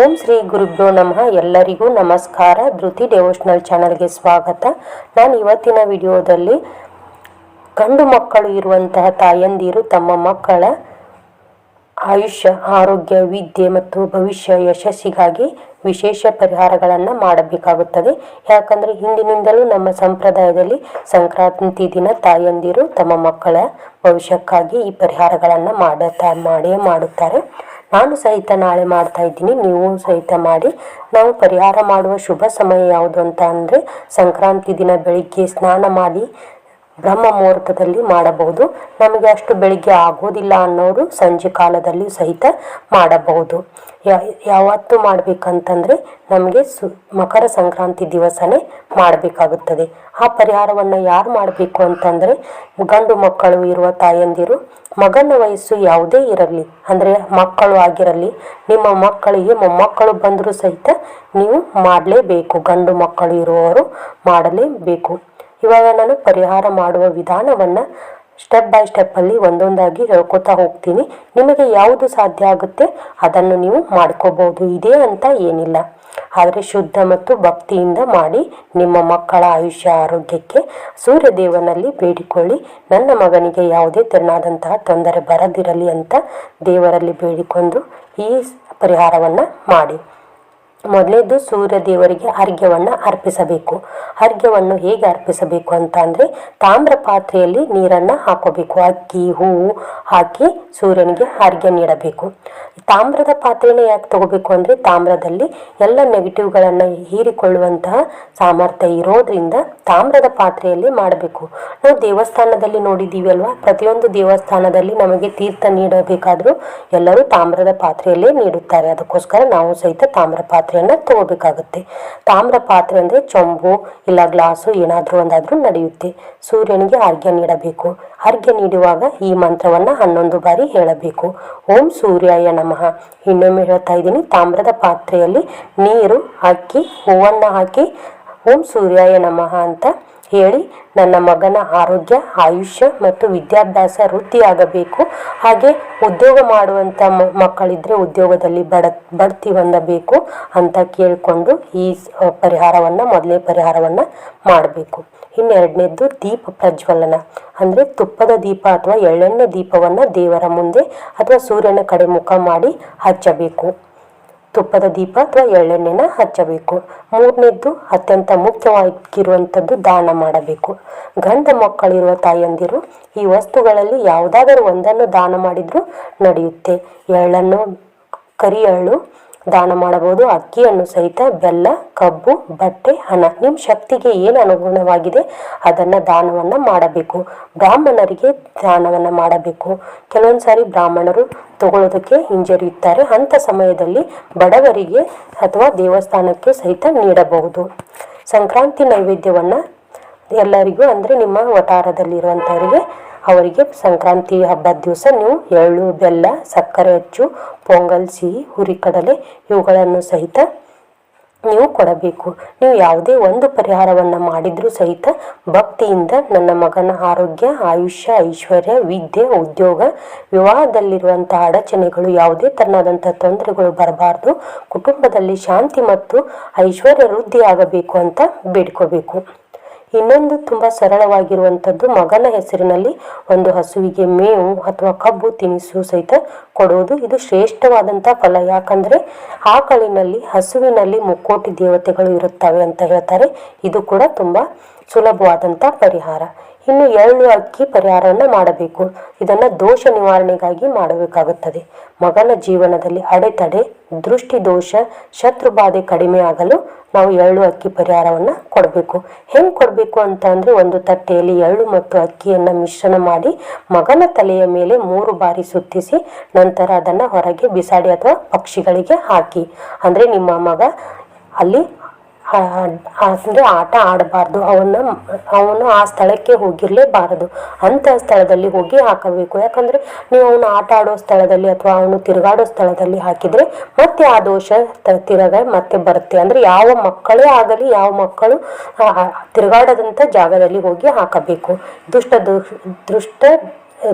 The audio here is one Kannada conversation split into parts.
ಓಂ ಶ್ರೀ ಗುರುಭ್ಯೋ ನಮಃ. ಎಲ್ಲರಿಗೂ ನಮಸ್ಕಾರ. ಧೃತಿ ಡೆವೋಷ್ನಲ್ ಚಾನಲ್ಗೆ ಸ್ವಾಗತ. ನಾನು ಇವತ್ತಿನ ವಿಡಿಯೋದಲ್ಲಿ ಗಂಡು ಮಕ್ಕಳು ಇರುವಂತಹ ತಾಯಂದಿರು, ತಮ್ಮ ಮಕ್ಕಳ ಆಯುಷ್ಯ, ಆರೋಗ್ಯ, ವಿದ್ಯೆ ಮತ್ತು ಭವಿಷ್ಯ ಯಶಸ್ಸಿಗಾಗಿ ವಿಶೇಷ ಪರಿಹಾರಗಳನ್ನು ಮಾಡಬೇಕಾಗುತ್ತದೆ. ಯಾಕಂದರೆ ಹಿಂದಿನಿಂದಲೂ ನಮ್ಮ ಸಂಪ್ರದಾಯದಲ್ಲಿ ಸಂಕ್ರಾಂತಿ ದಿನ ತಾಯಂದಿರು ತಮ್ಮ ಮಕ್ಕಳ ಭವಿಷ್ಯಕ್ಕಾಗಿ ಈ ಪರಿಹಾರಗಳನ್ನು ಮಾಡುತ್ತಾ ಮಾಡೇ ಮಾಡುತ್ತಾರೆ. ನಾನು ಸಹಿತ ನಾಳೆ ಮಾಡ್ತಾ ಇದ್ದೀನಿ, ನೀವು ಸಹಿತ ಮಾಡಿ. ನಾವು ಪರಿಹಾರ ಮಾಡುವ ಶುಭ ಸಮಯ ಯಾವುದು ಅಂತ ಅಂದರೆ ಸಂಕ್ರಾಂತಿ ದಿನ ಬೆಳಿಗ್ಗೆ ಸ್ನಾನ ಮಾಡಿ. ಬ್ರಹ್ಮ ಮುಹೂರ್ತದಲ್ಲಿ ಮಾಡಬಹುದು. ನಮಗೆ ಅಷ್ಟು ಬೆಳಿಗ್ಗೆ ಆಗೋದಿಲ್ಲ ಅನ್ನೋರು ಸಂಜೆ ಕಾಲದಲ್ಲಿ ಸಹಿತ ಮಾಡಬಹುದು. ಯಾವತ್ತು ಮಾಡಬೇಕಂತಂದರೆ ನಮಗೆ ಸು, ಮಕರ ಸಂಕ್ರಾಂತಿ ದಿವಸನೇ ಮಾಡಬೇಕಾಗುತ್ತದೆ. ಆ ಪರಿಹಾರವನ್ನು ಯಾರು ಮಾಡಬೇಕು ಅಂತಂದರೆ ಗಂಡು ಮಕ್ಕಳು ಇರುವ ತಾಯಂದಿರು, ಮಗನ ವಯಸ್ಸು ಯಾವುದೇ ಇರಲಿ, ಅಂದರೆ ಮಕ್ಕಳು ಆಗಿರಲಿ, ನಿಮ್ಮ ಮಕ್ಕಳಿಗೆ ಮೊಮ್ಮಕ್ಕಳು ಬಂದರೂ ಸಹಿತ ನೀವು ಮಾಡಲೇಬೇಕು, ಗಂಡು ಮಕ್ಕಳು ಇರುವವರು ಮಾಡಲೇಬೇಕು. ಇವಾಗ ನಾನು ಪರಿಹಾರ ಮಾಡುವ ವಿಧಾನವನ್ನು ಸ್ಟೆಪ್ ಬೈ ಸ್ಟೆಪ್ಪಲ್ಲಿ ಒಂದೊಂದಾಗಿ ಹೇಳ್ಕೊತಾ ಹೋಗ್ತೀನಿ. ನಿಮಗೆ ಯಾವುದು ಸಾಧ್ಯ ಆಗುತ್ತೆ ಅದನ್ನು ನೀವು ಮಾಡ್ಕೋಬಹುದು ಇದೆ ಅಂತ ಏನಿಲ್ಲ. ಆದರೆ ಶುದ್ಧ ಮತ್ತು ಭಕ್ತಿಯಿಂದ ಮಾಡಿ ನಿಮ್ಮ ಮಕ್ಕಳ ಆಯುಷ್ಯ ಆರೋಗ್ಯಕ್ಕೆ ಸೂರ್ಯದೇವನಲ್ಲಿ ಬೇಡಿಕೊಳ್ಳಿ. ನನ್ನ ಮಗನಿಗೆ ಯಾವುದೇ ತೆರನಾದಂತಹ ತೊಂದರೆ ಬರದಿರಲಿ ಅಂತ ದೇವರಲ್ಲಿ ಬೇಡಿಕೊಂಡು ಈ ಪರಿಹಾರವನ್ನು ಮಾಡಿ. ಮೊದಲೇದು ಸೂರ್ಯ ದೇವರಿಗೆ ಅರ್ಘ್ಯವನ್ನು ಅರ್ಪಿಸಬೇಕು. ಅರ್ಘ್ಯವನ್ನು ಹೇಗೆ ಅರ್ಪಿಸಬೇಕು ಅಂತ ಅಂದರೆ ತಾಮ್ರ ಪಾತ್ರೆಯಲ್ಲಿ ನೀರನ್ನು ಹಾಕೋಬೇಕು. ಅಕ್ಕಿ, ಹೂವು ಹಾಕಿ ಸೂರ್ಯನಿಗೆ ಅರ್ಘ್ಯ ನೀಡಬೇಕು. ತಾಮ್ರದ ಪಾತ್ರೆನ ಯಾಕೆ ತಗೋಬೇಕು ಅಂದರೆ ತಾಮ್ರದಲ್ಲಿ ಎಲ್ಲ ನೆಗೆಟಿವ್ಗಳನ್ನು ಹೀರಿಕೊಳ್ಳುವಂತಹ ಸಾಮರ್ಥ್ಯ ಇರೋದ್ರಿಂದ ತಾಮ್ರದ ಪಾತ್ರೆಯಲ್ಲಿ ಮಾಡಬೇಕು. ನಾವು ದೇವಸ್ಥಾನದಲ್ಲಿ ನೋಡಿದ್ದೀವಿ ಅಲ್ವಾ? ಪ್ರತಿಯೊಂದು ದೇವಸ್ಥಾನದಲ್ಲಿ ನಮಗೆ ತೀರ್ಥ ನೀಡಬೇಕಾದರೂ ಎಲ್ಲರೂ ತಾಮ್ರದ ಪಾತ್ರೆಯಲ್ಲೇ ನೀಡುತ್ತಾರೆ. ಅದಕ್ಕೋಸ್ಕರ ನಾವು ಸಹಿತ ತಾಮ್ರ ಪಾತ್ರೆ ಪಾತ್ರೆಯನ್ನು ತಗೋಬೇಕಾಗುತ್ತೆ. ತಾಮ್ರ ಪಾತ್ರೆ ಅಂದರೆ ಚೊಂಬು, ಇಲ್ಲ ಗ್ಲಾಸು, ಏನಾದರೂ ಒಂದಾದರೂ ನಡೆಯುತ್ತೆ. ಸೂರ್ಯನಿಗೆ ಅರ್ಘ್ಯ ನೀಡಬೇಕು. ಅರ್ಘ್ಯ ನೀಡುವಾಗ ಈ ಮಂತ್ರವನ್ನು ಹನ್ನೊಂದು ಬಾರಿ ಹೇಳಬೇಕು. ಓಂ ಸೂರ್ಯಾಯ ನಮಃ. ಇನ್ನೊಮ್ಮೆ ಹೇಳ್ತಾ ಇದ್ದೀನಿ ತಾಮ್ರದ ಪಾತ್ರೆಯಲ್ಲಿ ನೀರು ಹಾಕಿ ಹೂವನ್ನು ಹಾಕಿ ಓಂ ಸೂರ್ಯಾಯ ನಮಃ ಅಂತ ಹೇಳಿ ನನ್ನ ಮಗನ ಆರೋಗ್ಯ, ಆಯುಷ್ಯ ಮತ್ತು ವಿದ್ಯಾಭ್ಯಾಸ ವೃತ್ತಿಯಾಗಬೇಕು ಹಾಗೆ ಉದ್ಯೋಗ ಮಾಡುವಂಥ ಮಕ್ಕಳಿದ್ರೆ ಉದ್ಯೋಗದಲ್ಲಿ ಬಡ, ಬಡ್ತಿ ಹೊಂದಬೇಕು ಅಂತ ಕೇಳಿಕೊಂಡು ಈ ಪರಿಹಾರವನ್ನು, ಮೊದಲೇ ಪರಿಹಾರವನ್ನು ಮಾಡಬೇಕು. ಇನ್ನೆರಡನೇದ್ದು ದೀಪ ಪ್ರಜ್ವಲನ. ಅಂದರೆ ತುಪ್ಪದ ದೀಪ ಅಥವಾ ಎಳ್ಳೆಣ್ಣೆ ದೀಪವನ್ನು ದೇವರ ಮುಂದೆ ಅಥವಾ ಸೂರ್ಯನ ಕಡೆ ಮುಖ ಮಾಡಿ ಹಚ್ಚಬೇಕು. ತುಪ್ಪದ ದೀಪ ಅಥವಾ ಎಳ್ಳೆಣ್ಣೆನ ಹಚ್ಚಬೇಕು. ಮೂರನೇದ್ದು ಅತ್ಯಂತ ಮುಖ್ಯವಾಗಿರುವಂಥದ್ದು ದಾನ ಮಾಡಬೇಕು. ಗಂಡ ಮಕ್ಕಳಿರುವ ತಾಯಂದಿರು ಈ ವಸ್ತುಗಳಲ್ಲಿ ಯಾವುದಾದರೂ ಒಂದನ್ನು ದಾನ ಮಾಡಿದರೂ ನಡೆಯುತ್ತೆ. ಎಳ್ಳನ್ನು ಕರಿ ಎಳ್ಳು ದಾನ ಮಾಡಬಹುದು, ಅಕ್ಕಿಯನ್ನು ಸಹಿತ ಬೆಲ್ಲ, ಕಬ್ಬು, ಬಟ್ಟೆ, ಹಣ. ನಿಮ್ಮ ಶಕ್ತಿಗೆ ಏನು ಅನುಗುಣವಾಗಿದೆ ಅದನ್ನು ದಾನವನ್ನು ಮಾಡಬೇಕು. ಬ್ರಾಹ್ಮಣರಿಗೆ ದಾನವನ್ನು ಮಾಡಬೇಕು. ಕೆಲವೊಂದು ಸಾರಿ ಬ್ರಾಹ್ಮಣರು ತಗೊಳ್ಳೋದಕ್ಕೆ ಹಿಂಜರಿಯುತ್ತಾರೆ ಅಂಥ ಸಮಯದಲ್ಲಿ ಬಡವರಿಗೆ ಅಥವಾ ದೇವಸ್ಥಾನಕ್ಕೆ ಸಹಿತ ನೀಡಬಹುದು. ಸಂಕ್ರಾಂತಿ ನೈವೇದ್ಯವನ್ನು ಎಲ್ಲರಿಗೂ ಅಂದರೆ ನಿಮ್ಮ ವಟಾರದಲ್ಲಿರುವಂಥವರಿಗೆ ಅವರಿಗೆ ಸಂಕ್ರಾಂತಿ ಹಬ್ಬದ ದಿವಸ ನೀವು ಎಳ್ಳು, ಬೆಲ್ಲ, ಸಕ್ಕರೆ ಅಚ್ಚು ಪೊಂಗಲ್, ಸಿಹಿ ಹುರಿಕಡಲೆ ಇವುಗಳನ್ನು ಸಹಿತ ನೀವು ಕೊಡಬೇಕು. ನೀವು ಯಾವುದೇ ಒಂದು ಪರಿಹಾರವನ್ನು ಮಾಡಿದರೂ ಸಹಿತ ಭಕ್ತಿಯಿಂದ ನನ್ನ ಮಗನ ಆರೋಗ್ಯ, ಆಯುಷ್ಯ, ಐಶ್ವರ್ಯ, ವಿದ್ಯೆ, ಉದ್ಯೋಗ ವಿವಾಹದಲ್ಲಿರುವಂಥ ಅಡಚಣೆಗಳು, ಯಾವುದೇ ತರನಾದಂಥ ತೊಂದರೆಗಳು ಬರಬಾರ್ದು. ಕುಟುಂಬದಲ್ಲಿ ಶಾಂತಿ ಮತ್ತು ಐಶ್ವರ್ಯ ವೃದ್ಧಿಯಾಗಬೇಕು ಅಂತ ಬೇಡ್ಕೋಬೇಕು. ಇನ್ನೊಂದು ತುಂಬ ಸರಳವಾಗಿರುವಂಥದ್ದು ಮಗನ ಹೆಸರಿನಲ್ಲಿ ಒಂದು ಹಸುವಿಗೆ ಮೇವು ಅಥವಾ ಕಬ್ಬು ತಿನಿಸು ಸಹಿತ ಕೊಡುವುದು. ಇದು ಶ್ರೇಷ್ಠವಾದಂಥ ಫಲ. ಯಾಕಂದರೆ ಆಕಳಿನಲ್ಲಿ ಹಸುವಿನಲ್ಲಿ ಮುಕ್ಕೋಟಿ ದೇವತೆಗಳು ಇರುತ್ತವೆ ಅಂತ ಹೇಳ್ತಾರೆ. ಇದು ಕೂಡ ತುಂಬ ಸುಲಭವಾದಂಥ ಪರಿಹಾರ. ಇನ್ನು ಎಳ್ಳು ಅಕ್ಕಿ ಪರಿಹಾರವನ್ನು ಮಾಡಬೇಕು. ಇದನ್ನು ದೋಷ ನಿವಾರಣೆಗಾಗಿ ಮಾಡಬೇಕಾಗುತ್ತದೆ. ಮಗನ ಜೀವನದಲ್ಲಿ ಅಡೆತಡೆ ದೃಷ್ಟಿ ದೋಷ ಶತ್ರು ಬಾಧೆ ಕಡಿಮೆ ಆಗಲು ನಾವು ಎಳ್ಳು ಅಕ್ಕಿ ಪರಿಹಾರವನ್ನು ಕೊಡಬೇಕು. ಹೆಂಗೆ ಕೊಡಬೇಕು ಅಂತ ಅಂದರೆ ಒಂದು ತಟ್ಟೆಯಲ್ಲಿ ಎಳ್ಳು ಮತ್ತು ಅಕ್ಕಿಯನ್ನು ಮಿಶ್ರಣ ಮಾಡಿ ಮಗನ ತಲೆಯ ಮೇಲೆ ಮೂರು ಬಾರಿ ಸುತ್ತಿಸಿ ನಂತರ ಅದನ್ನು ಹೊರಗೆ ಬಿಸಾಡಿ ಅಥವಾ ಪಕ್ಷಿಗಳಿಗೆ ಹಾಕಿ. ಅಂದರೆ ನಿಮ್ಮ ಮಗ ಅಲ್ಲಿ ಅಂದರೆ ಆಟ ಆಡಬಾರ್ದು. ಅವನ್ನ ಅವನು ಆ ಸ್ಥಳಕ್ಕೆ ಹೋಗಿರಲೇಬಾರದು. ಅಂತ ಸ್ಥಳದಲ್ಲಿ ಹೋಗಿ ಹಾಕಬೇಕು. ಯಾಕಂದರೆ ನೀವು ಅವನು ಆಟ ಆಡೋ ಸ್ಥಳದಲ್ಲಿ ಅಥವಾ ಅವನು ತಿರುಗಾಡೋ ಸ್ಥಳದಲ್ಲಿ ಹಾಕಿದರೆ ಮತ್ತೆ ಆ ದೋಷ ತಿರುಗ ಮತ್ತೆ ಬರುತ್ತೆ. ಅಂದರೆ ಯಾವ ಮಕ್ಕಳೇ ಆಗಲಿ, ಯಾವ ಮಕ್ಕಳು ತಿರುಗಾಡದಂಥ ಜಾಗದಲ್ಲಿ ಹೋಗಿ ಹಾಕಬೇಕು. ದುಷ್ಟ ದೃಷ್ಟ,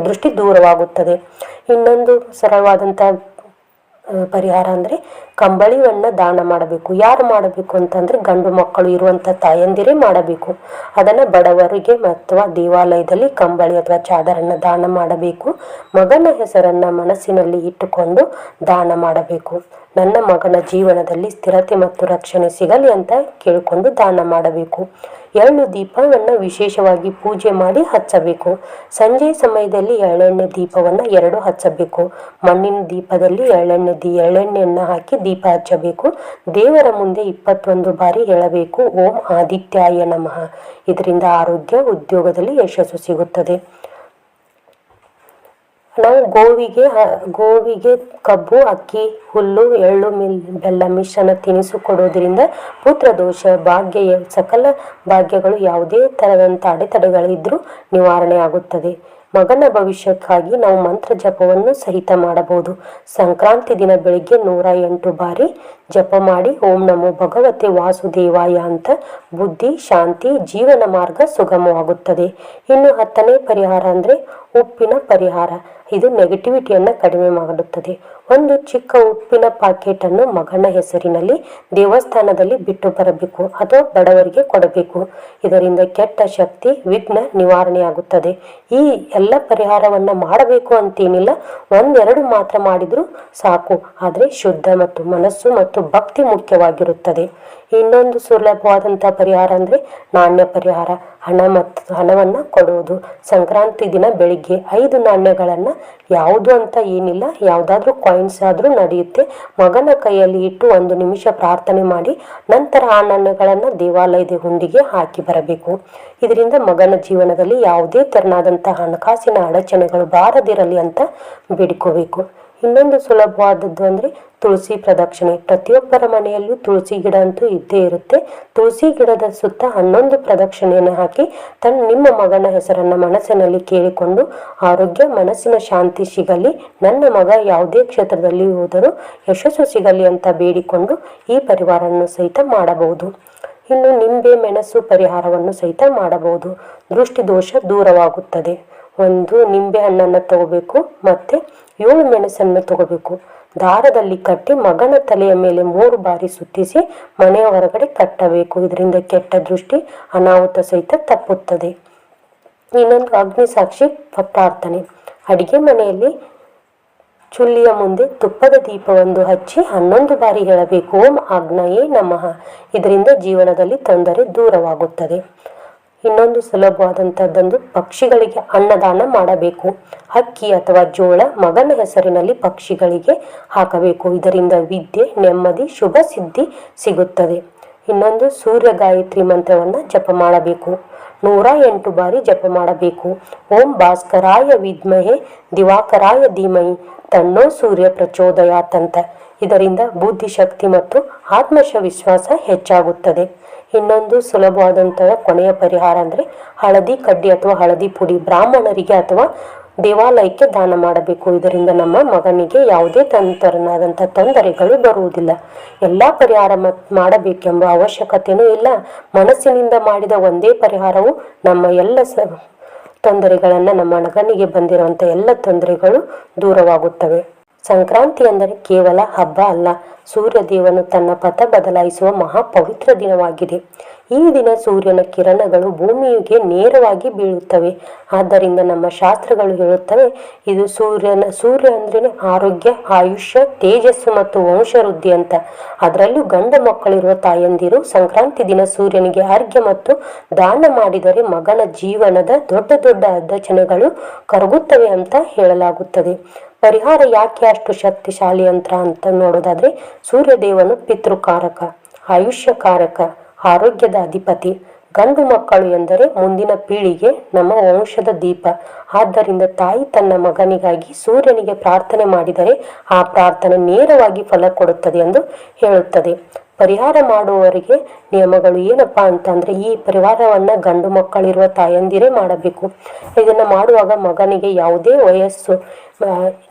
ದೃಷ್ಟಿ ದೂರವಾಗುತ್ತದೆ. ಇನ್ನೊಂದು ಸರಳವಾದಂಥ ಪರಿಹಾರ ಅಂದರೆ ಕಂಬಳಿಯನ್ನು ದಾನ ಮಾಡಬೇಕು. ಯಾರು ಮಾಡಬೇಕು ಅಂತಂದರೆ ಗಂಡು ಮಕ್ಕಳು ಇರುವಂಥ ತಾಯಂದಿರೇ ಮಾಡಬೇಕು. ಅದನ್ನು ಬಡವರಿಗೆ ಅಥವಾ ದೇವಾಲಯದಲ್ಲಿ ಕಂಬಳಿ ಅಥವಾ ಚಾದರನ್ನು ದಾನ ಮಾಡಬೇಕು. ಮಗನ ಹೆಸರನ್ನು ಮನಸ್ಸಿನಲ್ಲಿ ಇಟ್ಟುಕೊಂಡು ದಾನ ಮಾಡಬೇಕು. ನನ್ನ ಮಗನ ಜೀವನದಲ್ಲಿ ಸ್ಥಿರತೆ ಮತ್ತು ರಕ್ಷಣೆ ಸಿಗಲಿ ಅಂತ ಕೇಳಿಕೊಂಡು ದಾನ ಮಾಡಬೇಕು. ಎಳ್ಳು ದೀಪವನ್ನು ವಿಶೇಷವಾಗಿ ಪೂಜೆ ಮಾಡಿ ಹಚ್ಚಬೇಕು. ಸಂಜೆ ಸಮಯದಲ್ಲಿ ಎಳ್ಳೆಣ್ಣೆ ದೀಪವನ್ನು ಎರಡು ಹಚ್ಚಬೇಕು. ಮಣ್ಣಿನ ದೀಪದಲ್ಲಿ ಎಳ್ಳೆಣ್ಣೆ ದಿ, ಎಳ್ಳೆಣ್ಣೆಯನ್ನು ಹಾಕಿ ದೀಪ ಹಚ್ಚಬೇಕು. ದೇವರ ಮುಂದೆ ಇಪ್ಪತ್ತೊಂದು ಬಾರಿ ಹೇಳಬೇಕು, ಓಂ ಆದಿತ್ಯಾಯ ನಮಃ. ಇದರಿಂದ ಆರೋಗ್ಯ ಉದ್ಯೋಗದಲ್ಲಿ ಯಶಸ್ಸು ಸಿಗುತ್ತದೆ. ನಾವು ಗೋವಿಗೆ ಗೋವಿಗೆ ಕಬ್ಬು, ಅಕ್ಕಿ, ಹುಲ್ಲು, ಎಳ್ಳು ಮಿಲ್ ಬೆಲ್ಲ, ಮಿಶ್ರಣ ತಿನಿಸು ಕೊಡೋದ್ರಿಂದ ಪುತ್ರದೋಷ ಭಾಗ್ಯ ಸಕಲ ಭಾಗ್ಯಗಳು ಯಾವುದೇ ಥರದಂಥ ಅಡೆತಡೆಗಳಿದ್ರೂ ನಿವಾರಣೆ ಆಗುತ್ತದೆ ಮಗನ ಭವಿಷ್ಯಕ್ಕಾಗಿ ನಾವು ಮಂತ್ರ ಜಪವನ್ನು ಸಹಿತ ಮಾಡಬಹುದು. ಸಂಕ್ರಾಂತಿ ದಿನ ಬೆಳಿಗ್ಗೆ ನೂರ ಎಂಟು ಬಾರಿ ಜಪ ಮಾಡಿ ಓಂ ನಮೋ ಭಗವತೆ ವಾಸುದೇವಾಯ ಅಂತ ಬುದ್ಧಿ, ಶಾಂತಿ, ಜೀವನ ಮಾರ್ಗ ಸುಗಮವಾಗುತ್ತದೆ. ಇನ್ನು ಹತ್ತನೇ ಪರಿಹಾರ ಅಂದರೆ ಉಪ್ಪಿನ ಪರಿಹಾರ. ಇದು ನೆಗೆಟಿವಿಟಿಯನ್ನು ಕಡಿಮೆ ಮಾಡುತ್ತದೆ. ಒಂದು ಚಿಕ್ಕ ಉಪ್ಪಿನ ಪಾಕೆಟನ್ನು ಮಗನ ಹೆಸರಿನಲ್ಲಿ ದೇವಸ್ಥಾನದಲ್ಲಿ ಬಿಟ್ಟು ಬರಬೇಕು ಅಥವಾ ಬಡವರಿಗೆ ಕೊಡಬೇಕು. ಇದರಿಂದ ಕೆಟ್ಟ ಶಕ್ತಿ, ವಿಘ್ನ ನಿವಾರಣೆಯಾಗುತ್ತದೆ. ಈ ಎಲ್ಲ ಪರಿಹಾರವನ್ನು ಮಾಡಬೇಕು ಅಂತೇನಿಲ್ಲ. ಒಂದೆರಡು ಮಾತ್ರ ಮಾಡಿದರೂ ಸಾಕು. ಆದರೆ ಶುದ್ಧ ಮತ್ತು ಮನಸ್ಸು ಮತ್ತು ಭಕ್ತಿ ಮುಖ್ಯವಾಗಿರುತ್ತದೆ. ಇನ್ನೊಂದು ಸುಲಭವಾದಂಥ ಪರಿಹಾರ ಅಂದರೆ ನಾಣ್ಯ ಪರಿಹಾರ. ಹಣ ಮತ್ತು ಹಣವನ್ನು ಕೊಡುವುದು. ಸಂಕ್ರಾಂತಿ ದಿನ ಬೆಳಿಗ್ಗೆ ಐದು ನಾಣ್ಯಗಳನ್ನು ಯಾವುದು ಅಂತ ಏನಿಲ್ಲ, ಯಾವುದಾದ್ರೂ ಕಾಯಿನ್ಸ್ ಆದರೂ ನಡೆಯುತ್ತೆ. ಮಗನ ಕೈಯಲ್ಲಿ ಇಟ್ಟು ಒಂದು ನಿಮಿಷ ಪ್ರಾರ್ಥನೆ ಮಾಡಿ, ನಂತರ ಆ ನಾಣ್ಯಗಳನ್ನು ದೇವಾಲಯದ ಹುಂಡಿಗೆ ಹಾಕಿ ಬರಬೇಕು. ಇದರಿಂದ ಮಗನ ಜೀವನದಲ್ಲಿ ಯಾವುದೇ ತೆರನಾದಂಥ ಹಣಕಾಸಿನ ಅಡಚಣೆಗಳು ಬಾರದಿರಲಿ ಅಂತ ಬೇಡಿಕೋಬೇಕು. ಇನ್ನೊಂದು ಸುಲಭವಾದದ್ದು ಅಂದರೆ ತುಳಸಿ ಪ್ರದಕ್ಷಿಣೆ. ಪ್ರತಿಯೊಬ್ಬರ ಮನೆಯಲ್ಲೂ ತುಳಸಿ ಗಿಡ ಅಂತೂ ಇದ್ದೇ ಇರುತ್ತೆ. ತುಳಸಿ ಗಿಡದ ಸುತ್ತ ಹನ್ನೊಂದು ಪ್ರದಕ್ಷಿಣೆಯನ್ನು ಹಾಕಿ ತನ್ನ ನಿಮ್ಮ ಮಗನ ಹೆಸರನ್ನು ಮನಸ್ಸಿನಲ್ಲಿ ಕೇಳಿಕೊಂಡು ಆರೋಗ್ಯ, ಮನಸ್ಸಿನ ಶಾಂತಿ ಸಿಗಲಿ, ನನ್ನ ಮಗ ಯಾವುದೇ ಕ್ಷೇತ್ರದಲ್ಲಿ ಹೋದರೂ ಯಶಸ್ಸು ಸಿಗಲಿ ಅಂತ ಬೇಡಿಕೊಂಡು ಈ ಪರಿವಾರವನ್ನು ಸಹಿತ ಮಾಡಬಹುದು. ಇನ್ನು ನಿಂಬೆ ಮೆಣಸು ಪರಿಹಾರವನ್ನು ಸಹಿತ ಮಾಡಬಹುದು. ದೃಷ್ಟಿ ದೋಷ ದೂರವಾಗುತ್ತದೆ. ಒಂದು ನಿಂಬೆ ಹಣ್ಣನ್ನು ತಗೋಬೇಕು ಮತ್ತು ಏಳು ಮೆಣಸನ್ನು ತಗೋಬೇಕು. ದಾರದಲ್ಲಿ ಕಟ್ಟಿ ಮಗನ ತಲೆಯ ಮೇಲೆ ಮೂರು ಬಾರಿ ಸುತ್ತಿಸಿ ಮನೆಯ ಹೊರಗಡೆ ಕಟ್ಟಬೇಕು. ಇದರಿಂದ ಕೆಟ್ಟ ದೃಷ್ಟಿ, ಅನಾಹುತ ಸಹಿತ ತಪ್ಪುತ್ತದೆ. ಇನ್ನೊಂದು ಅಗ್ನಿ ಸಾಕ್ಷಿ ಪ್ರಾರ್ಥನೆ. ಅಡಿಗೆ ಮನೆಯಲ್ಲಿ ಚುಲ್ಲಿಯ ಮುಂದೆ ತುಪ್ಪದ ದೀಪವೊಂದು ಹಚ್ಚಿ ಹನ್ನೊಂದು ಬಾರಿ ಹೇಳಬೇಕು, ಓಂ ಆಗ್ನೇಯೇ ನಮಃ. ಇದರಿಂದ ಜೀವನದಲ್ಲಿ ತೊಂದರೆ ದೂರವಾಗುತ್ತದೆ. ಇನ್ನೊಂದು ಸುಲಭವಾದಂಥದ್ದೊಂದು ಪಕ್ಷಿಗಳಿಗೆ ಅನ್ನದಾನ ಮಾಡಬೇಕು. ಅಕ್ಕಿ ಅಥವಾ ಜೋಳ ಮಗನ ಹೆಸರಿನಲ್ಲಿ ಪಕ್ಷಿಗಳಿಗೆ ಹಾಕಬೇಕು. ಇದರಿಂದ ವಿದ್ಯೆ, ನೆಮ್ಮದಿ, ಶುಭ ಸಿದ್ಧಿ ಸಿಗುತ್ತದೆ. ಇನ್ನೊಂದು ಸೂರ್ಯ ಗಾಯತ್ರಿ ಮಂತ್ರವನ್ನು ಜಪ ಮಾಡಬೇಕು. ನೂರ ಎಂಟು ಬಾರಿ ಜಪ ಮಾಡಬೇಕು. ಓಂ ಭಾಸ್ಕರಾಯ ವಿದ್ಮಹೆ, ದಿವಾಕರಾಯ ಧೀಮಹಿ, ತನ್ನೋ ಸೂರ್ಯ ಪ್ರಚೋದಯಾತಂತ ಇದರಿಂದ ಬುದ್ಧಿಶಕ್ತಿ ಮತ್ತು ಆತ್ಮಶ ವಿಶ್ವಾಸ ಹೆಚ್ಚಾಗುತ್ತದೆ. ಇನ್ನೊಂದು ಸುಲಭವಾದಂತಹ ಕೊನೆಯ ಪರಿಹಾರ ಅಂದರೆ ಹಳದಿ ಕಡ್ಡಿ ಅಥವಾ ಹಳದಿ ಪುಡಿ ಬ್ರಾಹ್ಮಣರಿಗೆ ಅಥವಾ ದೇವಾಲಯಕ್ಕೆ ದಾನ ಮಾಡಬೇಕು. ಇದರಿಂದ ನಮ್ಮ ಮಗನಿಗೆ ಯಾವುದೇ ತಂತರನಾದಂಥ ತೊಂದರೆಗಳು ಬರುವುದಿಲ್ಲ. ಎಲ್ಲ ಪರಿಹಾರ ಮಾಡಬೇಕೆಂಬ ಅವಶ್ಯಕತೆಯೂ ಇಲ್ಲ. ಮನಸ್ಸಿನಿಂದ ಮಾಡಿದ ಒಂದೇ ಪರಿಹಾರವು ನಮ್ಮ ಎಲ್ಲ ಸ, ತೊಂದರೆಗಳನ್ನು ನಮ್ಮ ಮಗನಿಗೆ ಬಂದಿರುವಂಥ ಎಲ್ಲ ತೊಂದರೆಗಳು ದೂರವಾಗುತ್ತವೆ. ಸಂಕ್ರಾಂತಿ ಅಂದರೆ ಕೇವಲ ಹಬ್ಬ ಅಲ್ಲ. ಸೂರ್ಯ ದೇವನು ತನ್ನ ಪಥ ಬದಲಾಯಿಸುವ ಮಹಾ ಪವಿತ್ರ ದಿನವಾಗಿದೆ. ಈ ದಿನ ಸೂರ್ಯನ ಕಿರಣಗಳು ಭೂಮಿಗೆ ನೇರವಾಗಿ ಬೀಳುತ್ತವೆ. ಆದ್ದರಿಂದ ನಮ್ಮ ಶಾಸ್ತ್ರಗಳು ಹೇಳುತ್ತವೆ, ಇದು ಸೂರ್ಯನ, ಸೂರ್ಯ ಅಂದ್ರೆ ಆರೋಗ್ಯ, ಆಯುಷ್ಯ, ತೇಜಸ್ಸು ಮತ್ತು ವಂಶವೃದ್ಧಿ ಅಂತ. ಅದರಲ್ಲೂ ಗಂಡ ಮಕ್ಕಳಿರುವ ತಾಯಂದಿರು ಸಂಕ್ರಾಂತಿ ದಿನ ಸೂರ್ಯನಿಗೆ ಅರ್ಘ್ಯ ಮತ್ತು ದಾನ ಮಾಡಿದರೆ ಮಗನ ಜೀವನದ ದೊಡ್ಡ ದೊಡ್ಡ ಅಡಚಣೆಗಳು ಕರಗುತ್ತವೆ ಅಂತ ಹೇಳಲಾಗುತ್ತದೆ. ಪರಿಹಾರ ಯಾಕೆ ಅಷ್ಟು ಶಕ್ತಿಶಾಲಿ ಯಂತ್ರ ಅಂತ ನೋಡೋದಾದ್ರೆ ಸೂರ್ಯದೇವನು ಪಿತೃಕಾರಕ, ಆಯುಷ್ಯಕಾರಕ, ಆರೋಗ್ಯದ ಅಧಿಪತಿ. ಗಂಡು ಮಕ್ಕಳು ಎಂದರೆ ಮುಂದಿನ ಪೀಳಿಗೆ ನಮ್ಮ ವಂಶದ ದೀಪ. ಆದ್ದರಿಂದ ತಾಯಿ ತನ್ನ ಮಗನಿಗಾಗಿ ಸೂರ್ಯನಿಗೆ ಪ್ರಾರ್ಥನೆ ಮಾಡಿದರೆ ಆ ಪ್ರಾರ್ಥನೆ ನೇರವಾಗಿ ಫಲ ಕೊಡುತ್ತದೆ ಎಂದು ಹೇಳುತ್ತದೆ. ಪರಿಹಾರ ಮಾಡುವವರಿಗೆ ನಿಯಮಗಳು ಏನಪ್ಪಾ ಅಂತಂದ್ರೆ ಈ ಪರಿಹಾರವನ್ನ ಗಂಡು ಮಕ್ಕಳಿರುವ ತಾಯಂದಿರೇ ಮಾಡಬೇಕು. ಇದನ್ನ ಮಾಡುವಾಗ ಮಗನಿಗೆ ಯಾವುದೇ ವಯಸ್ಸು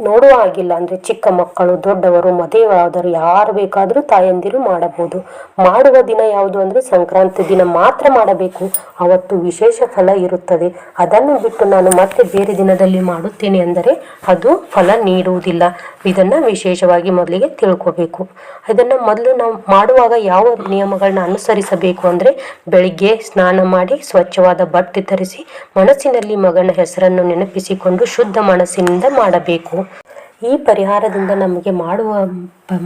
ನೋಡುವ ಆಗಿಲ್ಲ ಅಂದ್ರೆ ಚಿಕ್ಕ ಮಕ್ಕಳು, ದೊಡ್ಡವರು ಮದುವೆಯಾದರು ಯಾರು ಬೇಕಾದರೂ ತಾಯಂದಿರು ಮಾಡಬಹುದು. ಮಾಡುವ ದಿನ ಯಾವುದು ಅಂದ್ರೆ ಸಂಕ್ರಾಂತಿ ದಿನ ಮಾತ್ರ ಮಾಡಬೇಕು. ಅವತ್ತು ವಿಶೇಷ ಫಲ ಇರುತ್ತದೆ. ಅದನ್ನು ಬಿಟ್ಟು ನಾನು ಮತ್ತೆ ಬೇರೆ ದಿನದಲ್ಲಿ ಮಾಡುತ್ತೇನೆ ಅಂದರೆ ಅದು ಫಲ ನೀಡುವುದಿಲ್ಲ. ಇದನ್ನ ವಿಶೇಷವಾಗಿ ಮೊದಲಿಗೆ ತಿಳ್ಕೋಬೇಕು. ಇದನ್ನ ಮೊದಲು ನಾವು ಮಾಡುವಾಗ ಯಾವ ನಿಯಮಗಳನ್ನ ಅನುಸರಿಸಬೇಕು ಅಂದ್ರೆ ಬೆಳಿಗ್ಗೆ ಸ್ನಾನ ಮಾಡಿ ಸ್ವಚ್ಛವಾದ ಬಟ್ಟೆ ಧರಿಸಿ ಮನಸ್ಸಿನಲ್ಲಿ ಮಗನ ಹೆಸರನ್ನು ನೆನಪಿಸಿಕೊಂಡು ಶುದ್ಧ ಮನಸ್ಸಿನಿಂದ ಮಾಡಬೇಕು. ಈ ಪರಿಹಾರದಿಂದ ನಮಗೆ ಮಾಡುವ,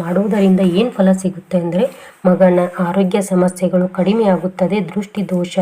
ಮಾಡುವುದರಿಂದ ಏನು ಫಲ ಸಿಗುತ್ತೆ ಅಂದರೆ ಮಗನ ಆರೋಗ್ಯ ಸಮಸ್ಯೆಗಳು ಕಡಿಮೆ ಆಗುತ್ತದೆ ದೃಷ್ಟಿ ದೋಷ